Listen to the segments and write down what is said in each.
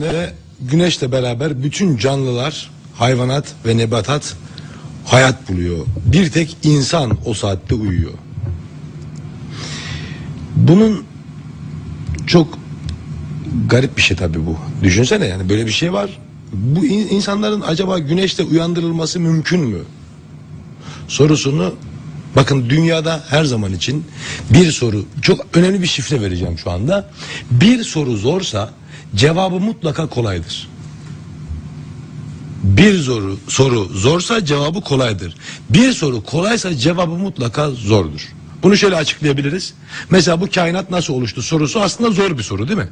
Ve güneşle beraber bütün canlılar, hayvanat ve nebatat hayat buluyor. Bir tek insan o saatte uyuyor. Bunun çok garip bir şey tabii bu. Düşünsene yani böyle bir şey var. Bu in- insanların acaba güneşte uyandırılması mümkün mü? Sorusunu bakın dünyada her zaman için bir soru çok önemli bir şifre vereceğim şu anda. Bir soru zorsa cevabı mutlaka kolaydır. Bir soru, soru zorsa cevabı kolaydır. Bir soru kolaysa cevabı mutlaka zordur. Bunu şöyle açıklayabiliriz. Mesela bu kainat nasıl oluştu sorusu aslında zor bir soru değil mi?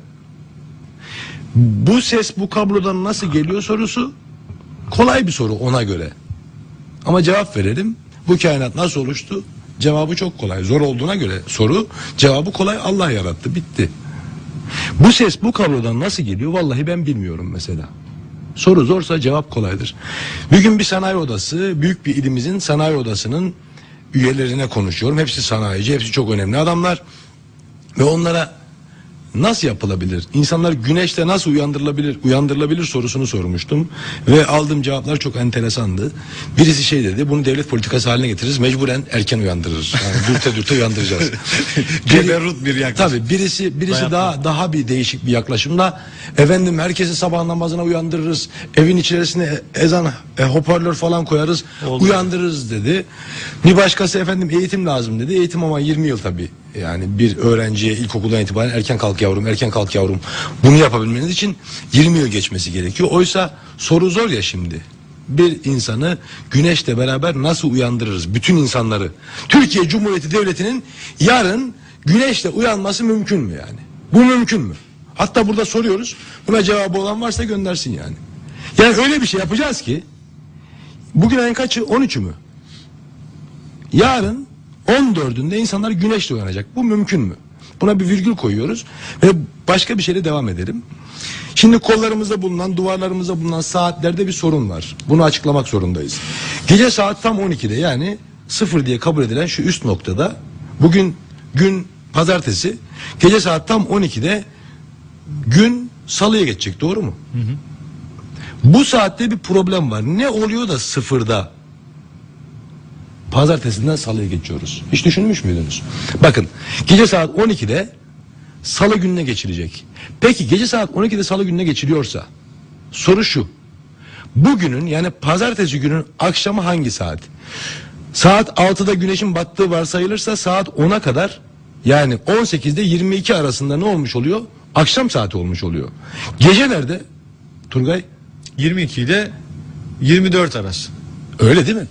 Bu ses bu kablodan nasıl geliyor sorusu kolay bir soru ona göre. Ama cevap verelim. Bu kainat nasıl oluştu? Cevabı çok kolay. Zor olduğuna göre soru cevabı kolay Allah yarattı. Bitti. Bu ses bu kablodan nasıl geliyor? Vallahi ben bilmiyorum mesela. Soru zorsa cevap kolaydır. Bir gün bir sanayi odası, büyük bir ilimizin sanayi odasının üyelerine konuşuyorum. Hepsi sanayici, hepsi çok önemli adamlar. Ve onlara nasıl yapılabilir? İnsanlar güneşte nasıl uyandırılabilir? Uyandırılabilir sorusunu sormuştum ve aldığım cevaplar çok enteresandı. Birisi şey dedi, bunu devlet politikası haline getiririz, mecburen erken uyandırırız. Yani dürte dürte uyandıracağız. Ceberrut bir yaklaşım. Tabii birisi birisi daha daha bir değişik bir yaklaşımla efendim herkesi sabah namazına uyandırırız. Evin içerisine ezan e, hoparlör falan koyarız. Oldu. Uyandırırız dedi. Bir başkası efendim eğitim lazım dedi. Eğitim ama 20 yıl tabii. Yani bir öğrenciye ilkokuldan itibaren erken kalk yavrum, erken kalk yavrum. Bunu yapabilmeniz için 20 yıl geçmesi gerekiyor. Oysa soru zor ya şimdi. Bir insanı güneşle beraber nasıl uyandırırız? Bütün insanları. Türkiye Cumhuriyeti Devleti'nin yarın güneşle uyanması mümkün mü yani? Bu mümkün mü? Hatta burada soruyoruz. Buna cevabı olan varsa göndersin yani. Yani öyle bir şey yapacağız ki bugün ayın kaçı? 13'ü mü? Yarın 14'ünde insanlar güneşle uyanacak. Bu mümkün mü? Buna bir virgül koyuyoruz ve başka bir şeyle devam edelim. Şimdi kollarımızda bulunan, duvarlarımızda bulunan saatlerde bir sorun var. Bunu açıklamak zorundayız. Gece saat tam 12'de yani sıfır diye kabul edilen şu üst noktada bugün gün pazartesi gece saat tam 12'de gün salıya geçecek doğru mu? Bu saatte bir problem var. Ne oluyor da sıfırda pazartesinden salıya geçiyoruz. Hiç düşünmüş müydünüz? Bakın gece saat 12'de salı gününe geçilecek. Peki gece saat 12'de salı gününe geçiliyorsa soru şu. Bugünün yani pazartesi günün akşamı hangi saat? Saat 6'da güneşin battığı varsayılırsa saat 10'a kadar yani 18'de 22 arasında ne olmuş oluyor? Akşam saati olmuş oluyor. Gece nerede? Turgay 22 ile 24 arası. Öyle değil mi?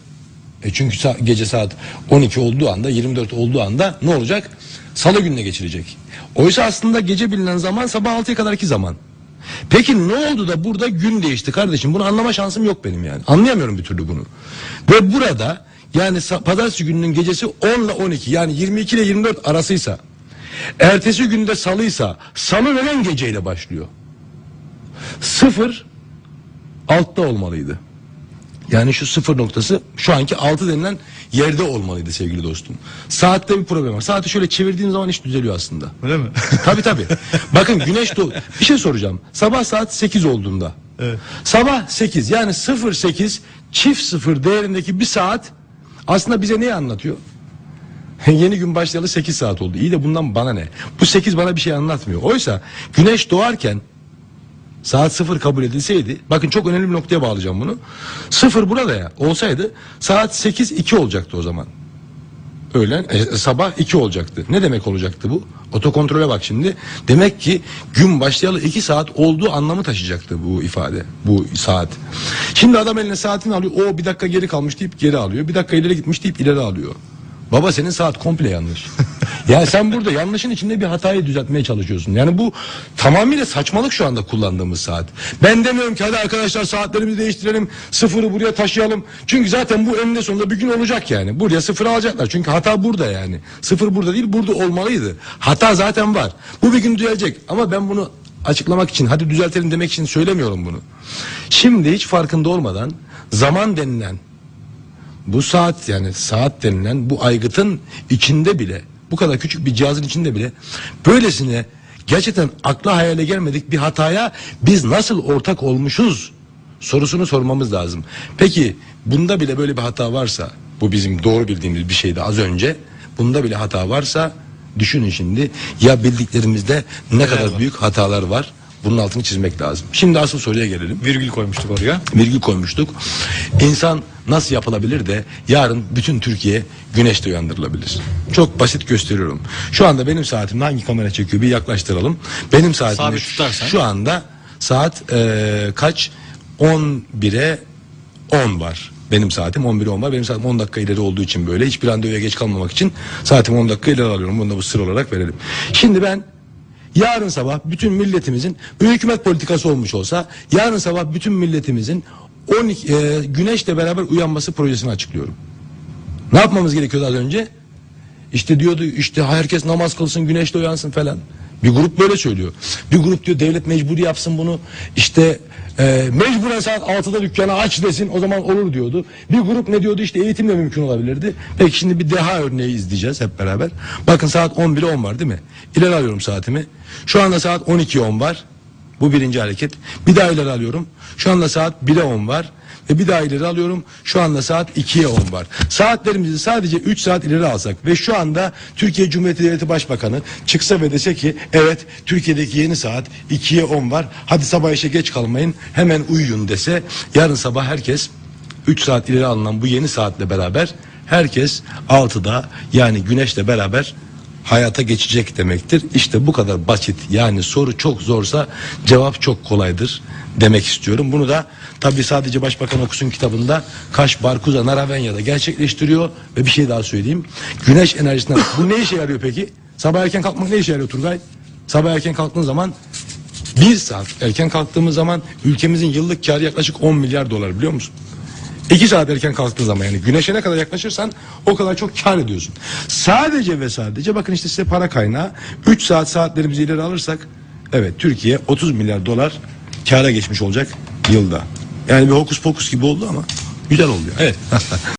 E çünkü sa- gece saat 12 olduğu anda 24 olduğu anda ne olacak? Salı gününe geçilecek. Oysa aslında gece bilinen zaman sabah 6'ya kadarki zaman. Peki ne oldu da burada gün değişti kardeşim? Bunu anlama şansım yok benim yani. Anlayamıyorum bir türlü bunu. Ve burada yani pazartesi gününün gecesi 10 ile 12 yani 22 ile 24 arasıysa ertesi günde salıysa salı neden geceyle başlıyor? Sıfır altta olmalıydı. Yani şu sıfır noktası şu anki altı denilen yerde olmalıydı sevgili dostum. Saatte bir problem var. Saati şöyle çevirdiğin zaman iş düzeliyor aslında. Öyle mi? Tabii tabii. Bakın güneş doğu. Bir şey soracağım. Sabah saat 8 olduğunda. Evet. Sabah 8 yani 08 çift sıfır değerindeki bir saat aslında bize neyi anlatıyor? Yeni gün başlayalı 8 saat oldu. İyi de bundan bana ne? Bu 8 bana bir şey anlatmıyor. Oysa güneş doğarken saat 0 kabul edilseydi bakın çok önemli bir noktaya bağlayacağım bunu. 0 burada ya olsaydı saat 8 2 olacaktı o zaman. Öğlen e, sabah 2 olacaktı. Ne demek olacaktı bu? Otokontrole bak şimdi. Demek ki gün başlayalı 2 saat olduğu anlamı taşıyacaktı bu ifade. Bu saat. Şimdi adam eline saatini alıyor. O bir dakika geri kalmış deyip geri alıyor. Bir dakika ileri gitmiş deyip ileri alıyor. Baba senin saat komple yanlış. Yani sen burada yanlışın içinde bir hatayı düzeltmeye çalışıyorsun. Yani bu tamamıyla saçmalık şu anda kullandığımız saat. Ben demiyorum ki hadi arkadaşlar saatlerimizi değiştirelim. Sıfırı buraya taşıyalım. Çünkü zaten bu eninde sonunda bir gün olacak yani. Buraya sıfır alacaklar. Çünkü hata burada yani. Sıfır burada değil burada olmalıydı. Hata zaten var. Bu bir gün düzelecek. Ama ben bunu açıklamak için hadi düzeltelim demek için söylemiyorum bunu. Şimdi hiç farkında olmadan zaman denilen bu saat yani saat denilen bu aygıtın içinde bile bu kadar küçük bir cihazın içinde bile böylesine gerçekten akla hayale gelmedik bir hataya biz nasıl ortak olmuşuz sorusunu sormamız lazım. Peki bunda bile böyle bir hata varsa bu bizim doğru bildiğimiz bir şeydi az önce. Bunda bile hata varsa düşünün şimdi ya bildiklerimizde ne kadar var? büyük hatalar var. Bunun altını çizmek lazım. Şimdi asıl soruya gelelim Virgül koymuştuk oraya. virgül koymuştuk. İnsan nasıl yapılabilir de yarın bütün Türkiye güneşte uyandırılabilir. Çok basit gösteriyorum. Şu anda benim saatimde hangi kamera çekiyor bir yaklaştıralım. Benim saatimde Sabit tutarsan. şu anda saat eee, kaç? 11'e 10 var. Benim saatim 11'e 10 var. Benim saatim 10 dakika ileri olduğu için böyle. Hiçbir randevuya geç kalmamak için saatimi 10 dakika ileri alıyorum. Bunu da bu sır olarak verelim. Şimdi ben yarın sabah bütün milletimizin bir hükümet politikası olmuş olsa yarın sabah bütün milletimizin 12 e, güneşle beraber uyanması projesini açıklıyorum. Ne yapmamız gerekiyordu az önce? İşte diyordu işte herkes namaz kılsın güneşle uyansın falan. Bir grup böyle söylüyor. Bir grup diyor devlet mecburi yapsın bunu. İşte e, mecburen saat 6'da dükkanı aç desin o zaman olur diyordu. Bir grup ne diyordu işte eğitimle mümkün olabilirdi. Peki şimdi bir deha örneği izleyeceğiz hep beraber. Bakın saat 11'e 10 var değil mi? İleri alıyorum saatimi. Şu anda saat 12'ye 10 var. Bu birinci hareket. Bir daha ileri alıyorum. Şu anda saat 1'e 10 var. Ve bir daha ileri alıyorum. Şu anda saat 2'ye 10 var. Saatlerimizi sadece 3 saat ileri alsak ve şu anda Türkiye Cumhuriyeti Devleti Başbakanı çıksa ve dese ki evet Türkiye'deki yeni saat 2'ye 10 var. Hadi sabah işe geç kalmayın hemen uyuyun dese yarın sabah herkes 3 saat ileri alınan bu yeni saatle beraber herkes 6'da yani güneşle beraber hayata geçecek demektir. İşte bu kadar basit. Yani soru çok zorsa cevap çok kolaydır demek istiyorum. Bunu da tabii sadece Başbakan okusun kitabında Kaş, Barkuza, Naravenya'da gerçekleştiriyor ve bir şey daha söyleyeyim. Güneş enerjisinden bu ne işe yarıyor peki? Sabah erken kalkmak ne işe yarıyor Turgay? Sabah erken kalktığın zaman bir saat erken kalktığımız zaman ülkemizin yıllık karı yaklaşık 10 milyar dolar biliyor musun? 2 saat erken kalktığın zaman yani güneşe ne kadar yaklaşırsan o kadar çok kar ediyorsun. Sadece ve sadece bakın işte size para kaynağı 3 saat saatlerimizi ileri alırsak evet Türkiye 30 milyar dolar kara geçmiş olacak yılda. Yani bir hokus pokus gibi oldu ama güzel oluyor. Evet.